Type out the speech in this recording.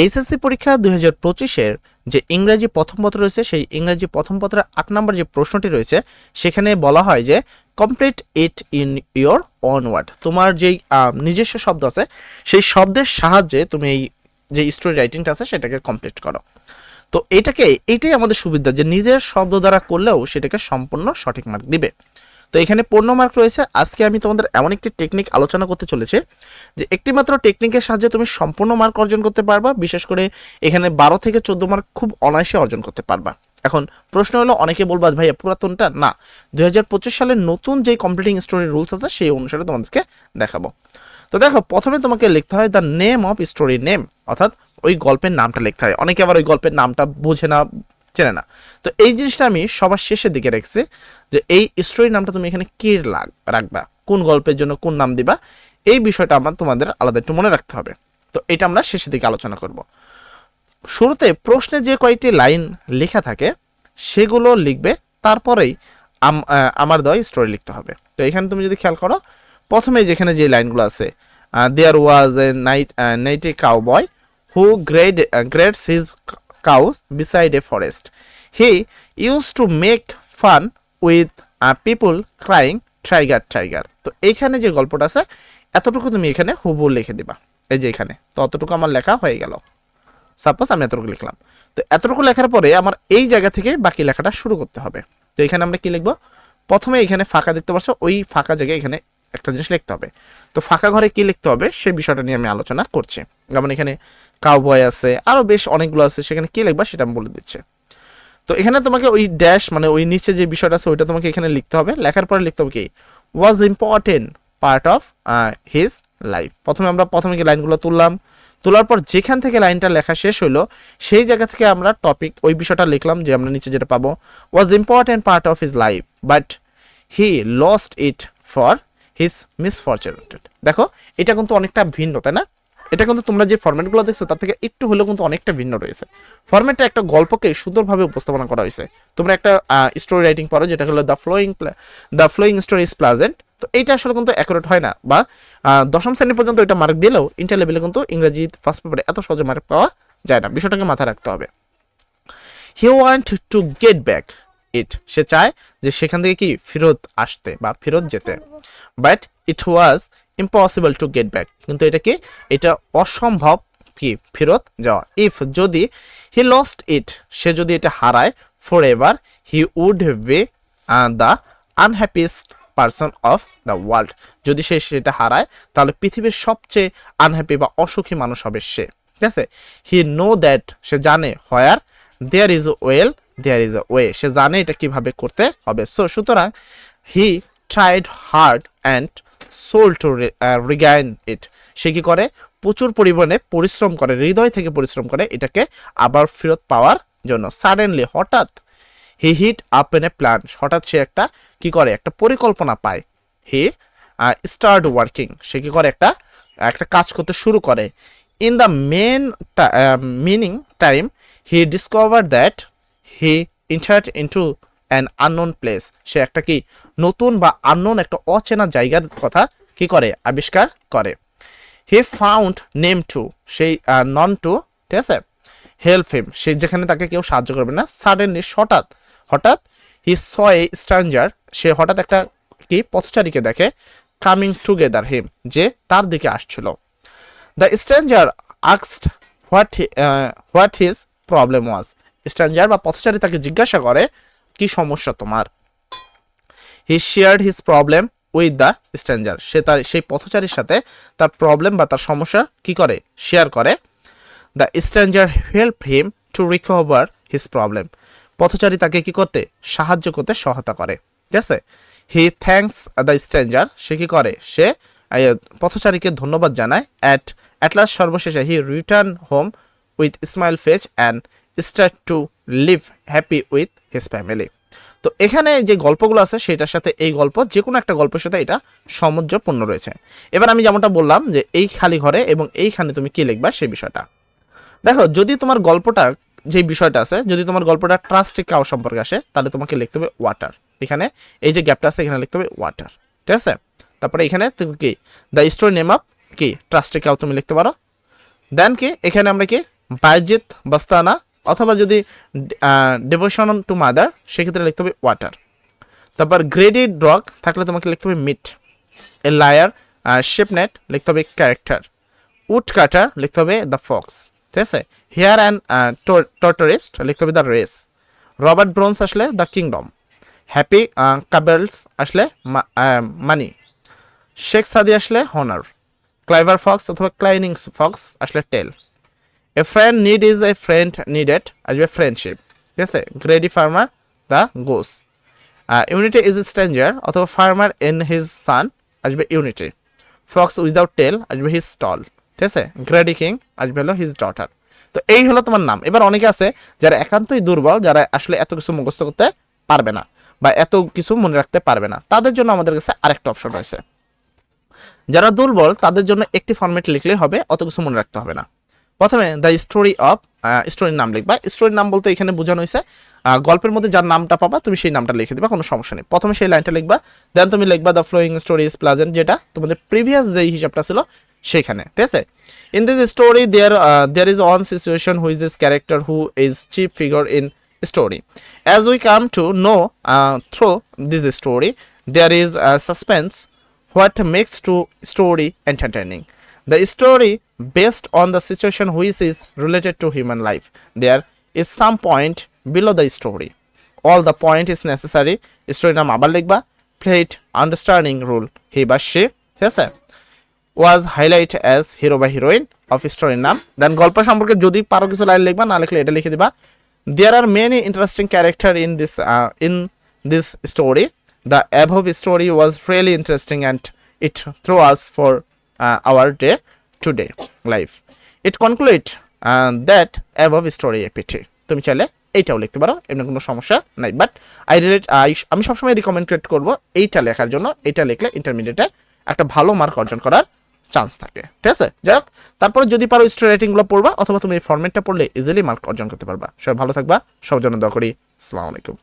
HSC পরীক্ষা দুই হাজার পঁচিশের যে ইংরাজি প্রথম পত্র রয়েছে, সেই ইংরাজি প্রথম পত্রের আট নম্বর যে প্রশ্নটি রয়েছে, সেখানে বলা হয় যে complete it in your own word তোমার যেই নিজস্ব শব্দ আছে, সেই শব্দের সাহায্যে তুমি এই যে স্টোরি রাইটিংটা আছে, সেটাকে কমপ্লিট করো। তো এটাকে এইটাই আমাদের সুবিধা যে নিজের শব্দ দ্বারা করলেও সেটাকে সম্পূর্ণ সঠিক মার্ক দিবে। তো এখানে পূর্ণ মার্ক রয়েছে। আজকে আমি তোমাদের এমন একটি টেকনিক আলোচনা করতে চলেছে যে একটিমাত্র টেকনিকের সাহায্যে তুমি সম্পূর্ণ মার্ক অর্জন করতে পারবা, বিশেষ করে এখানে বারো থেকে চোদ্দ মার্ক খুব অনায়াসে অর্জন করতে পারবা। এখন প্রশ্ন হলো, অনেকে বলবা, ভাইয়া, পুরাতনটা? না। দুই হাজার পঁচিশ সালের নতুন যে কমপ্লিটিং স্টোরি রুলস আছে, সেই অনুসারে তোমাদেরকে দেখাবো। তো দেখো, প্রথমে তোমাকে লিখতে হয় the name of story name অর্থাৎ ওই গল্পের নামটা লিখতে হয়। অনেকে আবার ওই গল্পের নামটা বোঝে না চেনে না। তো এই জিনিসটা আমি সবার শেষের দিকে রেখেছি যে এই স্টোরির নামটা তুমি এখানে কি রাখবা? কোন গল্পের জন্য কোন নাম দিবা? এই বিষয়টা আমার তোমাদের আলাদা একটু মনে রাখতে হবে। তো এটা আমরা শেষের দিকে আলোচনা করব। শুরুতে প্রশ্নে যে কয়েকটি লাইন লেখা থাকে, সেগুলো লিখবে, তারপরেই আমার দেওয়া স্টোরি লিখতে হবে। তো এখানে তুমি যদি খেয়াল করো, প্রথমে যেখানে যে লাইনগুলো আছে there was a night night a cowboy who graze grazes his cows beside a forest he use to make fun with people crying tiger tiger তো এইখানে যে গল্পটা আছে, এতটুকু তুমি এখানে হুবু লিখে দিবা। এই যে এখানে। তো অতটুকু আমার লেখা হয়ে গেল। সাপোজ আমি এতটুকু লিখলাম। তো এতটুকু লেখার পরে আমার এই জায়গা থেকে বাকি লেখাটা শুরু করতে হবে। তো এখানে আমরা কি লিখব? প্রথমে এখানে ফাঁকা দেখতে পাচ্ছ, ওই ফাঁকা জায়গায় এখানে একটা জিনিস লিখতে হবে। তো ফাঁকা ঘরে কি লিখতে হবে? সেই বিষয়টা নিয়ে আমি আলোচনা করছি। যেমন এখানে কাউবয় আছে আরও বেশ অনেকগুলো আছে, সেখানে কি লিখবা সেটা আমি বলে দিচ্ছি। তো এখানে তোমাকে ওই ড্যাশ মানে ওই নিচে যে বিষয়টা আছে, ওইটা তোমাকে এখানে লিখতে হবে। লেখার পরে লিখতে হবে কি? Was important part of his life প্রথমে আমরা প্রথমে কি লাইনগুলো তুললাম? তোলার পর যেখান থেকে লাইনটা লেখা শেষ হলো সেই জায়গা থেকে আমরা টপিক ওই বিষয়টা লিখলাম যে আমরা নিচে যেটা পাবো was important part of his life but he lost it for his misfortunated দেখো, এটা কিন্তু অনেকটা ভিন্ন, তাই না? এটা কিন্তু তোমরা যে ফরম্যাটগুলো দেখছ, তার থেকে একটু হলেও কিন্তু অনেকটা ভিন্ন রয়েছে। ফরম্যাটটা একটা গল্পকে সুন্দরভাবে উপস্থাপনা করা হয়েছে। তোমরা একটা স্টোরি রাইটিং পড়ো, যেটা হলো the flowing the flowing story is pleasant তো এইটা আসলে কিন্তু অ্যাকুরেট হয় না, বা দশম শ্রেণি পর্যন্ত এটা মার্ক দিলেও ইন্টার লেভেলে কিন্তু ইংরেজি ফার্স্ট পেপারে এত সহজে মার্ক পাওয়া যায় না। বিষয়টাকে মাথায় রাখতে হবে। He want to get back it সে চায় যে সেখান থেকে কি ফেরত আসতে বা ফেরত যেতে। But it was impossible to get back কিন্তু এটা কি এটা অসম্ভব কি ফেরত যাওয়া। ইফ যদি হি লস্ট ইট সে যদি এটা হারায় forever he would be the unhappiest person of the world যদি সে সেটা হারায়, তাহলে পৃথিবীর সবচেয়ে আনহ্যাপি বা অসুখী মানুষ হবে সে। ঠিক আছে? হি নো দ্যাট সে জানে where there is well there is a way সে জানে এটা কীভাবে করতে হবে। সো সুতরাং he tried hard and soul to regain it সে কি করে? প্রচুর পরিমাণে পরিশ্রম করে, হৃদয় থেকে পরিশ্রম করে এটাকে আবার ফেরত পাওয়ার জন্য। সাডেনলি হঠাৎ he hit up an a plan হঠাৎ সে একটা কি করে? একটা পরিকল্পনা পায়। হি স্টার্ট ওয়ার্কিং সে কি করে? একটা একটা কাজ করতে শুরু করে। In the mean meaning time he discover that he entered into an unknown place সে একটা কি নতুন বা আননোন একটা অচেনা জায়গার কথা কি করে? আবিষ্কার করে। হি ফাউন্ড নেম টু সেই নন টু ঠিক আছে? হেল্প হিম সে যেখানে তাকে কেউ সাহায্য করবে না। সাডেনলি হঠাৎ হঠাৎ হি স স্ট্রাঞ্জার সে হঠাৎ একটা কি পথচারীকে দেখে কামিং টুগেদার হিম যে তার দিকে আসছিল। The stranger আক্সড what what his problem was stranger বা পথচারী তাকে জিজ্ঞাসা করে কি সমস্যা তোমার? He shared his problem with the stranger সে তার, সেই পথচারীর সাথে তার প্রবলেম বা তার সমস্যা কি করে? শেয়ার করে। The stranger help him to recover his problem পথচারী তাকে কি করতে? সাহায্য করতে সহায়তা করে। ঠিক আছে? হি থ্যাঙ্কস দ্য স্ট্রেঞ্জার সে কি করে? সে পথচারীকে ধন্যবাদ জানায়। অ্যাট অ্যাট লাস্ট সর্বশেষে he return home with smile face and start to live happy with his family তো এখানে যে গল্পগুলো আছে, সেটার সাথে এই গল্প যে কোনো একটা গল্পের সাথে এটা সামঞ্জস্যপূর্ণ রয়েছে। এবার আমি যেমনটা বললাম যে এই খালি ঘরে এবং এইখানে তুমি কী লিখবা সেই বিষয়টা। দেখো, যদি তোমার গল্পটা, যে বিষয়টা আছে, যদি তোমার গল্পটা ট্রাস্টিক কাউ সম্পর্কে আসে, তাহলে তোমাকে লিখতে হবে ওয়াটার এখানে এই যে গ্যাপটা আছে, এখানে লিখতে হবে ওয়াটার ঠিক আছে? তারপরে এখানে তুমি কি? দ্য স্টোরি নেম আপ কি? ট্রাস্টিক কাউ তুমি লিখতে পারো। দেন কি? এখানে আমরা কি? বাইজিৎ বাস্তানা অথবা যদি ডেভোশন টু মাদার সেক্ষেত্রে লিখতে হবে ওয়াটার তারপর গ্রেডি ড্রগ থাকলে তোমাকে লিখতে হবে মিট এ লায়ার শেপনেট লিখতে হবে ক্যারেক্টার উড কাটার লিখতে হবে দ্য ফক্স ঠিক আছে? হেয়ার অ্যান্ড টর্টারিস্ট লিখতে হবে দ্য রেস রবার্ট ব্রোন্স আসলে দ্য কিংডম হ্যাপি কাবেলস আসলে মানি শেখ সাদি আসলে হনার ক্লাইভার ফক্স অথবা ক্লাইনিং ফক্স আসলে tell a friend need is a friend needed আসবে ফ্রেন্ডশিপ ঠিক আছে greedy farmer the goose unity is stranger অথবা ফার্মার ইন হিজ সান আসবে ইউনিটি ফক্স উইদাউট টেল আসবে হিজ স্টল ঠিক আছে গ্রেডি কিং আসবে হলো হিজ ডটার তো এই হলো তোমার নাম। এবার অনেকে আছে যারা একান্তই দুর্বল, যারা আসলে এত কিছু মুখস্থ করতে পারবে না বা এত কিছু মনে রাখতে পারবে না। তাদের জন্য আমাদের কাছে আরেকটা অপশন রয়েছে। যারা দুর্বল, তাদের জন্য একটি ফর্মেট লিখলেই হবে, অত কিছু মনে রাখতে হবে না। প্রথমে দ্য স্টোরি অফ স্টোরির নাম লিখবা স্টোরির নাম বলতে এখানে বোঝানো হয়েছে গল্পের মধ্যে যার নামটা পাবা তুমি সেই নামটা লিখে দিবা কোনো সমস্যা নেই প্রথমে সেই লাইনটা লিখবা দেন তুমি লিখবা the flowing story is pleasant যেটা তোমাদের প্রিভিয়াস যেই হিসাবটা ছিল সেখানে ঠিক আছে in this story there there is on situation who is this character who is chief figure in story. As we come to know uh, through this story, there is a suspense what makes entertaining. The story based on the situation which is related to human life. There is some point below the story. All the point is necessary. Story নাম আবার লিখবা plate understanding rule he বা she ঠিক আছে was highlight as hero বা heroine of স্টোরির নাম দেন গল্প সম্পর্কে যদি পারো কিছু লাইন লিখবা না লিখলে এটা লিখে দিবা there are many interesting character in this in this story the above story was really interesting and it throw us for our day to day life it conclude that above story apt তুমি চাইলে এইটাও লিখতে পারো, এমনি কোনো সমস্যা নাই but I relate আমি সবসময় রিকমেন্ড করব এইটা লেখার জন্য, এইটা লিখলে ইন্টারমিডিয়েটে একটা ভালো মার্ক অর্জন করার চান্স থাকে, ঠিক আছে? যাই হোক, তারপরে যদি পারো স্টোরি রাইটিংগুলো পড়বা, অথবা তুমি এই ফর্মেটটা পড়লে ইজিলি মার্ক অর্জন করতে পারবা। সবাই ভালো থাকবা, সবার জন্য দোয়া করি, আসসালামু আলাইকুম।